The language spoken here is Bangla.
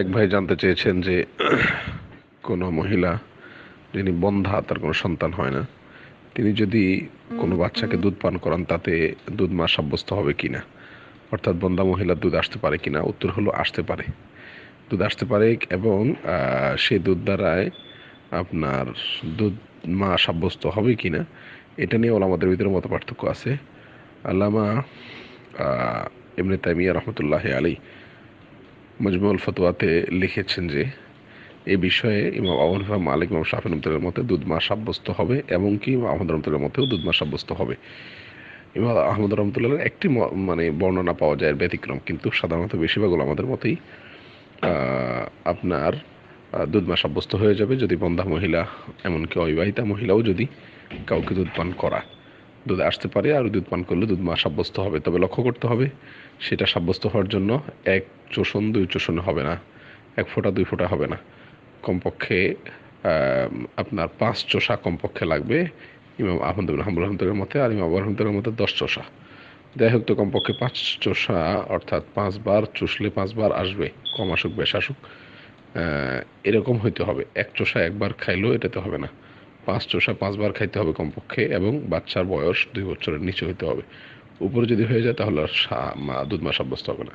এক ভাই জানতে চেয়েছেন যে কোনো মহিলা যিনি বন্ধা, তার কোনো সন্তান হয় না, তিনি যদি কোনো বাচ্চাকে দুধ পান করান, তাতে দুধ মা সাব্যস্ত হবে কিনা অর্থাৎ বন্ধা মহিলার দুধ আসতে পারে কিনা উত্তর হলো আসতে পারে। দুধ আসতে পারে এবং সেই দুধ দ্বারায় আপনার দুধ মা সাব্যস্ত হবে কিনা এটা নিয়ে আমাদের ভিতরে মত পার্থক্য আছে। আল্লামা এমনি তাইমিয়া রহমতুল্লাহ আলী মজমুল ফতোয়াতে লিখেছেন যে এ বিষয়ে ইমাম আবু হানিফা মালিক ইমাম শাফি রহমতুল্লার মতে দুধ মা সাব্যস্ত হবে এবং কি আহমদ রহমতুল্লার মতেও দুধ মা সাব্যস্ত হবে। ইমাম আহমদ রহমতুল্লাহ একটি মানে বর্ণনা পাওয়া যায় ব্যতিক্রম কিন্তু সাধারণত বেশিরভাগ আমাদের মতেই আপনার আহ, দুধ মা সাব্যস্ত হয়ে যাবে যদি বন্ধা মহিলা এমনকি অবিবাহিতা মহিলাও যদি কাউকে দুধ পান করা। দুধ আসতে পারে আর দুধ পান করলে দুধ মা সাব্যস্ত হবে। তবে লক্ষ্য করতে হবে, সেটা সাব্যস্ত হওয়ার জন্য এক চোষণ, দুই চোষণে হবে না। এক ফোঁটা, দুই ফোঁটা হবে না। কমপক্ষে আপনার পাঁচ চোষা কমপক্ষে লাগবে। ইমাম আহমদুল হাম্বুল রহমতুল্লার মতে আর ইমাম আবু রহমতুল্লার মতে দশ চোষা। যাই হোক তো, কমপক্ষে পাঁচ চোষা, অর্থাৎ পাঁচবার চুষলে পাঁচবার আসবে, কম আসুক, বেশ আসুক এরকম হইতে হবে। এক চোষা একবার খাইলেও এটাতে হবে না। পাঁচ চোষা পাঁচবার খাইতে হবে কমপক্ষে এবং বাচ্চার বয়স দুই বছরের নিচে হইতে হবে। উপরে যদি হয়ে যায় তাহলে আর দুধ মা সাব্যস্ত হবে না।